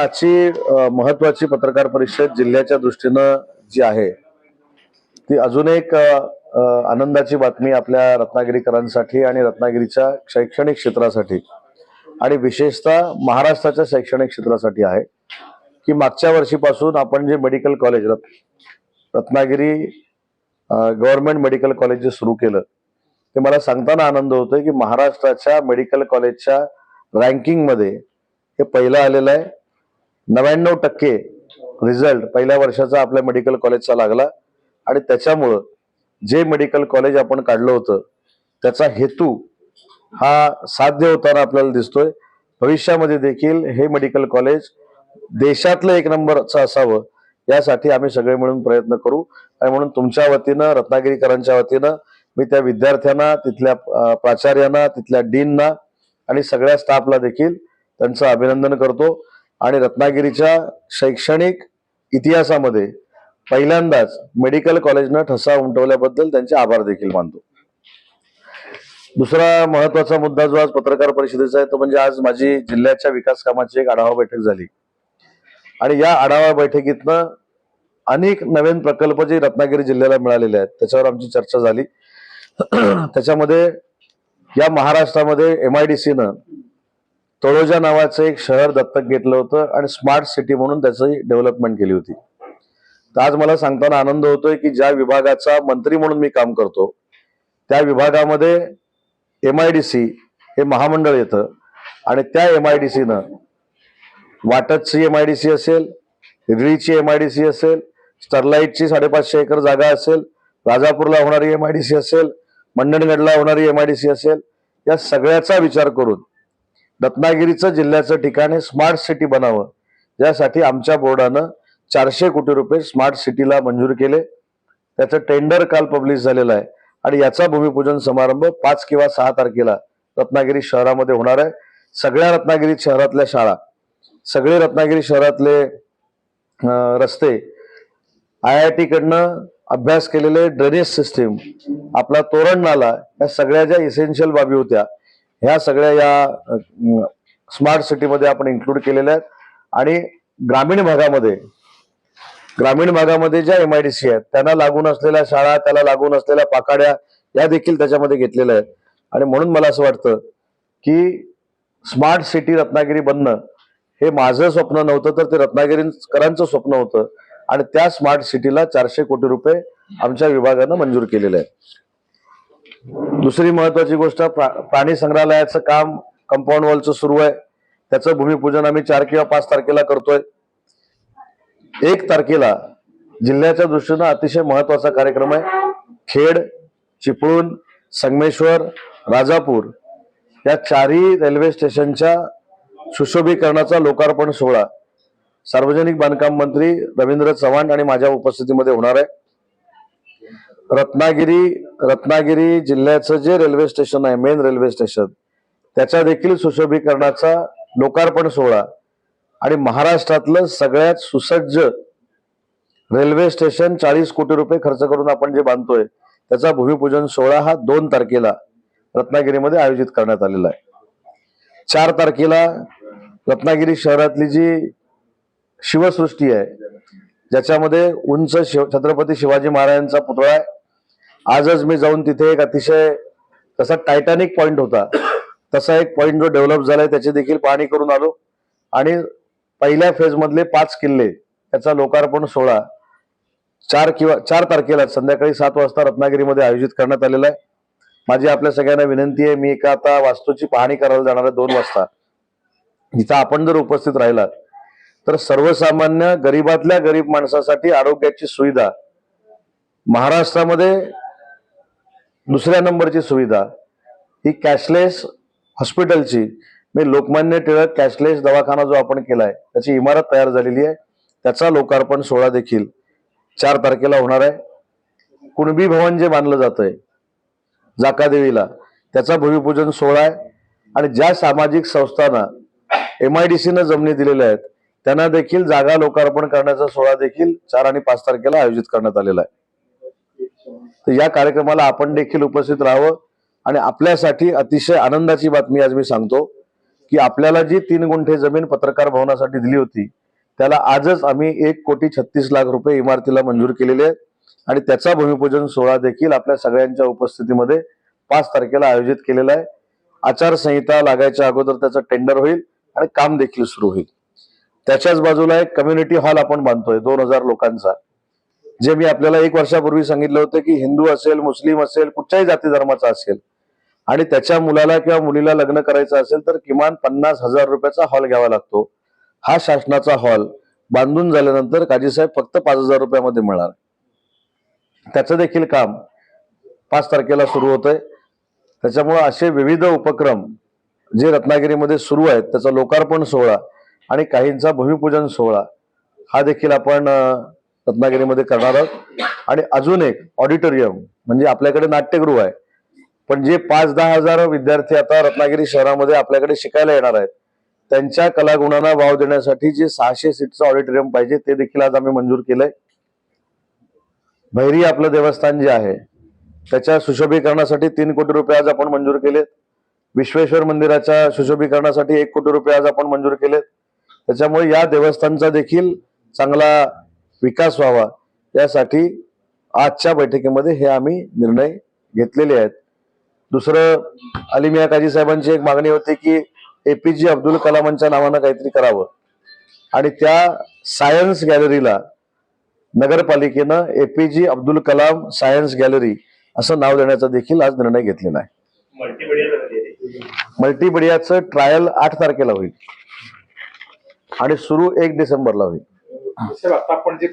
आजची महत्वाची पत्रकार परिषद जिल्ह्याच्या दृष्टीनं जी आहे ती अजून एक आनंदाची बातमी आपल्या रत्नागिरीकरांसाठी आणि रत्नागिरीच्या शैक्षणिक क्षेत्रासाठी आणि विशेषतः महाराष्ट्राच्या शैक्षणिक क्षेत्रासाठी आहे की मागच्या वर्षीपासून आपण जे मेडिकल कॉलेज रत् रत्नागिरी गव्हर्नमेंट मेडिकल कॉलेज जे सुरू केलं ते मला सांगताना आनंद होतोय की महाराष्ट्राच्या मेडिकल कॉलेजच्या रँकिंगमध्ये हे पहिलं आलेलं आहे. नव्याण्णव टक्के रिझल्ट पहिल्या वर्षाचा आपल्या मेडिकल कॉलेजचा लागला. आणि त्याच्यामुळं जे मेडिकल कॉलेज आपण काढलं होतं त्याचा हेतू हा साध्य होताना आपल्याला दिसतोय. भविष्यामध्ये देखील हे मेडिकल कॉलेज देशातलं एक नंबरचं असावं यासाठी आम्ही सगळे मिळून प्रयत्न करू. आणि म्हणून तुमच्या वतीनं रत्नागिरीकरांच्या वतीनं मी त्या विद्यार्थ्यांना तिथल्या प्राचार्यांना तिथल्या डीनना आणि सगळ्या स्टाफला देखील त्यांचं अभिनंदन करतो. आणि रत्नागिरीच्या शैक्षणिक इतिहासामध्ये पहिल्यांदाच मेडिकल कॉलेजनं ठसा उमटवल्याबद्दल त्यांचे आभार देखील मानतो. दुसरा महत्त्वाचा मुद्दा जो आज पत्रकार परिषदेचा आहे तो म्हणजे आज माझी जिल्ह्याच्या विकास कामाची एक आढावा बैठक झाली. आणि या आढावा बैठकीतनं अनेक नवीन प्रकल्प जे रत्नागिरी जिल्ह्याला मिळालेले आहेत त्याच्यावर आमची चर्चा झाली. त्याच्यामध्ये या महाराष्ट्रामध्ये एम आय डी सीनं तळोजा नावाचं एक शहर दत्तक घेतलं होतं आणि स्मार्ट सिटी म्हणून त्याची डेव्हलपमेंट केली होती. तर आज मला सांगताना आनंद होतोय की ज्या विभागाचा मंत्री म्हणून मी काम करतो त्या विभागामध्ये एम आय डी सी हे महामंडळ येतं आणि त्या एम आय डी सीनं वाटतची एम आय डी सी असेल हिरळीची एम आय डी सी असेल स्टरलाईटची साडेपाचशे एकर जागा असेल राजापूरला होणारी एम आय डी सी असेल मंडणगडला होणारी एम आय डी सी असेल या सगळ्याचा विचार करून रत्नागिरीचं जिल्ह्याचं ठिकाण हे स्मार्ट सिटी बनावं. यासाठी आमच्या बोर्डानं चारशे कोटी रुपये स्मार्ट सिटीला मंजूर केले. त्याचं टेंडर काल पब्लिश झालेलं आहे. आणि याचा भूमिपूजन समारंभ पाच किंवा सहा तारखेला रत्नागिरी शहरामध्ये होणार आहे. सगळ्या रत्नागिरी शहरातल्या शाळा सगळे रत्नागिरी शहरातले रस्ते आय आय टीकडनं अभ्यास केलेले ड्रेनेज सिस्टीम आपला तोरण नाला या सगळ्या ज्या इसेन्शियल बाबी होत्या ह्या सगळ्या या स्मार्ट सिटीमध्ये आपण इन्क्लूड केलेल्या आहेत. आणि ग्रामीण भागामध्ये ग्रामीण भागामध्ये ज्या एम आय डी सी आहेत त्यांना लागून असलेल्या शाळा त्याला लागून असलेल्या पाकाड्या या देखील त्याच्यामध्ये घेतलेल्या आहेत. आणि म्हणून मला असं वाटतं की स्मार्ट सिटी रत्नागिरी बनणं हे माझं स्वप्न नव्हतं तर ते रत्नागिरीकरांचं स्वप्न होतं. आणि त्या स्मार्ट सिटीला चारशे कोटी रुपये आमच्या विभागानं मंजूर केलेले आहेत. दुसरी महत्वाची गोष्ट प्रा- प्राणी संग्रहालयाचं काम कंपाऊंड वॉलचं सुरू आहे. त्याचं भूमिपूजन आम्ही चार किंवा पाच तारखेला करतोय. एक तारखेला जिल्ह्याच्या दृष्टीनं अतिशय महत्त्वाचा कार्यक्रम आहे. खेड चिपळूण संगमेश्वर राजापूर या चारही रेल्वे स्टेशनच्या सुशोभीकरणाचा लोकार्पण सोहळा सार्वजनिक बांधकाम मंत्री रवींद्र चव्हाण आणि माझ्या उपस्थितीमध्ये होणार आहे. रत्नागिरी रत्नागिरी जिल्ह्याचं जे रेल्वे स्टेशन आहे मेन रेल्वे स्टेशन त्याच्या देखील सुशोभीकरणाचा लोकार्पण सोहळा आणि महाराष्ट्रातलं सगळ्यात सुसज्ज रेल्वे स्टेशन चाळीस कोटी रुपये खर्च करून आपण जे बांधतोय त्याचा भूमिपूजन सोहळा हा दोन तारखेला रत्नागिरीमध्ये आयोजित करण्यात आलेला आहे. चार तारखेला रत्नागिरी शहरातली जी शिवसृष्टी आहे ज्याच्यामध्ये उंच शिव छत्रपती शिवाजी महाराजांचा पुतळा आहे आजच मी जाऊन तिथे एक अतिशय तसा टायटॅनिक पॉइंट होता. तसा एक पॉइंट जो डेव्हलप झालाय त्याची देखील पाहणी करून आलो. आणि पहिल्या फेजमधले पाच किल्ले याचा लोकार्पण सोहळा चार किंवा चार तारखेला संध्याकाळी सात वाजता रत्नागिरीमध्ये आयोजित करण्यात आलेला आहे. माझी आपल्या सगळ्यांना विनंती आहे मी एका आता वास्तूची पाहणी करायला जाणार आहे दोन वाजता. जिथं आपण जर उपस्थित राहिलात तर सर्वसामान्य गरीबातल्या गरीब माणसासाठी आरोग्याची सुविधा महाराष्ट्रामध्ये दुसऱ्या नंबरची सुविधा ही कॅशलेस हॉस्पिटलची. मी लोकमान्य टिळक कॅशलेस दवाखाना जो आपण केलाय त्याची इमारत तयार झालेली आहे. त्याचा लोकार्पण सोहळा देखील चार तारखेला होणार आहे. कुणबी भवन जे बांधलं जातंय जाकादेवीला त्याचा भूमिपूजन सोहळा आहे. आणि ज्या सामाजिक संस्थांना एम आय डी सीनं जमिनी दिलेल्या आहेत त्यांना देखील जागा लोकार्पण करण्याचा सोहळा देखील चार आणि पाच तारखेला आयोजित करण्यात आलेला आहे. तर या कार्यक्रमाला आपण देखील उपस्थित राहावं आणि आपल्यासाठी अतिशय आनंदाची बातमी आज मी सांगतो की आपल्याला जी तीन गुंठे जमीन पत्रकार भवनासाठी दिली होती त्याला आजच आम्ही एक कोटी छत्तीस लाख रुपये इमारतीला मंजूर केलेले आहेत आणि त्याचा भूमिपूजन सोहळा देखील आपल्या सगळ्यांच्या उपस्थितीमध्ये पाच तारखेला आयोजित केलेला आहे. आचारसंहिता लागायच्या अगोदर त्याचं टेंडर होईल आणि काम देखील सुरू होईल. त्याच्याच बाजूला एक कम्युनिटी हॉल आपण बांधतोय दोन हजार लोकांचा. जे मी आपल्याला एक वर्षापूर्वी सांगितलं होतं की हिंदू असेल मुस्लिम असेल कुठच्याही जाती धर्माचा असेल आणि त्याच्या मुलाला किंवा मुलीला लग्न करायचं असेल तर किमान पन्नास हजार रुपयाचा हॉल घ्यावा लागतो. हा शासनाचा हॉल बांधून झाल्यानंतर काजीसाहेब फक्त पाच हजार रुपयामध्ये मिळणार. त्याचं देखील काम पाच तारखेला सुरू होत आहे त्याच्यामुळं असे विविध उपक्रम जे रत्नागिरीमध्ये सुरू आहेत त्याचा लोकार्पण सोहळा आणि काहींचा भूमिपूजन सोहळा हा देखील आपण रत्नागिरीमध्ये करणार आहोत. आणि अजून एक ऑडिटोरियम म्हणजे आपल्याकडे नाट्यगृह आहे. पण जे पाच दहा हजार विद्यार्थी आता रत्नागिरी शहरामध्ये आपल्याकडे शिकायला येणार आहेत त्यांच्या कलागुणांना वाव देण्यासाठी जे सहाशे सीटचं ऑडिटोरियम पाहिजे ते देखील आज आम्ही मंजूर केलंय. भैरी आपलं देवस्थान जे आहे त्याच्या सुशोभीकरणासाठी तीन कोटी रुपये आज आपण मंजूर केलेत. विश्वेश्वर मंदिराच्या सुशोभीकरणासाठी एक कोटी रुपये आज आपण मंजूर केलेत. त्याच्यामुळे या देवस्थानचा देखील चांगला विकास व्हावा यासाठी आजच्या बैठकीमध्ये हे आम्ही निर्णय घेतलेले आहेत. दुसरं अलिमिया काजी साहेबांची एक मागणी होती की एपीजे अब्दुल कलामांच्या नावानं काहीतरी करावं. आणि त्या सायन्स गॅलरीला नगरपालिकेनं APJ Abdul Kalam science gallery असं नाव देण्याचा देखील आज निर्णय घेतलेला आहे. मल्टीबडियाचं ट्रायल आठ तारखेला होईल. आणि सुरू एक डिसेंबरला होईल. आता आपण जे